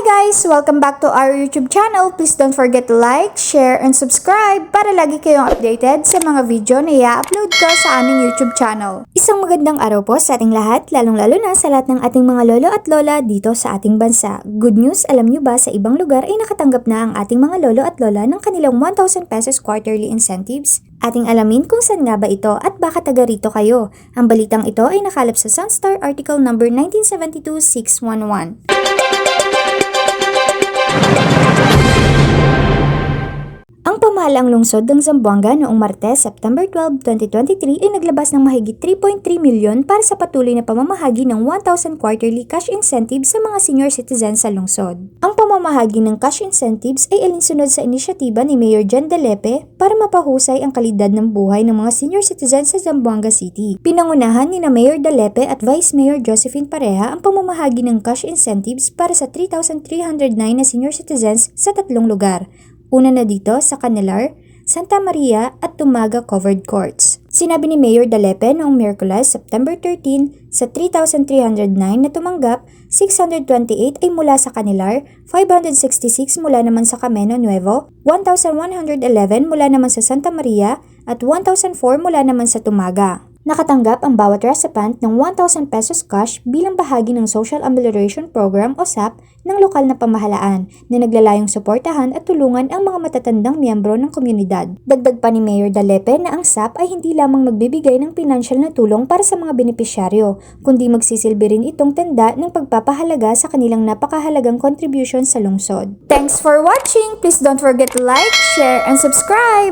guys! Welcome back to our YouTube channel. Please don't forget to like, share, and subscribe para lagi kayong updated sa mga video na i-upload ko sa aming YouTube channel. Isang magandang araw po sa ating lahat, lalong-lalo na sa lahat ng ating mga lolo at lola dito sa ating bansa. Good news, alam nyo ba sa ibang lugar ay nakatanggap na ang ating mga lolo at lola ng kanilang 1,000 pesos quarterly incentives? Ating alamin kung saan nga ba ito at baka taga rito kayo. Ang balitang ito ay nakalap sa Sunstar article number 1972-611. Ang pamahalaang lungsod ng Zamboanga noong Martes, September 12, 2023 ay naglabas ng mahigit 3.3 milyon para sa patuloy na pamamahagi ng 1,000 quarterly cash incentives sa mga senior citizens sa lungsod. Ang pamamahagi ng cash incentives ay alinsunod sa inisyatiba ni Mayor Jan Delepe para mapahusay ang kalidad ng buhay ng mga senior citizens sa Zamboanga City. Pinangunahan ni na Mayor Delepe at Vice Mayor Josephine Pareha ang pamamahagi ng cash incentives para sa 3,309 na senior citizens sa tatlong lugar, Una na dito sa Canelar, Santa Maria at Tumaga Covered Courts. Sinabi ni Mayor Dalepe noong Miyerkules, September 13, sa 3,309 na tumanggap, 628 ay mula sa Canelar, 566 mula naman sa Cameno Nuevo, 1,111 mula naman sa Santa Maria, at 1,004 mula naman sa Tumaga. Nakatanggap ang bawat recipient ng 1,000 pesos cash bilang bahagi ng Social Amelioration Program o SAP ng lokal na pamahalaan na naglalayong suportahan at tulungan ang mga matatandang miyembro ng komunidad. Dagdag pa ni Mayor Dalepe na ang SAP ay hindi lamang magbibigay ng pinansyal na tulong para sa mga benepisyaryo, kundi magsisilbi rin itong tanda ng pagpapahalaga sa kanilang napakahalagang contribution sa lungsod. Thanks for watching! Please don't forget to like, share, and subscribe!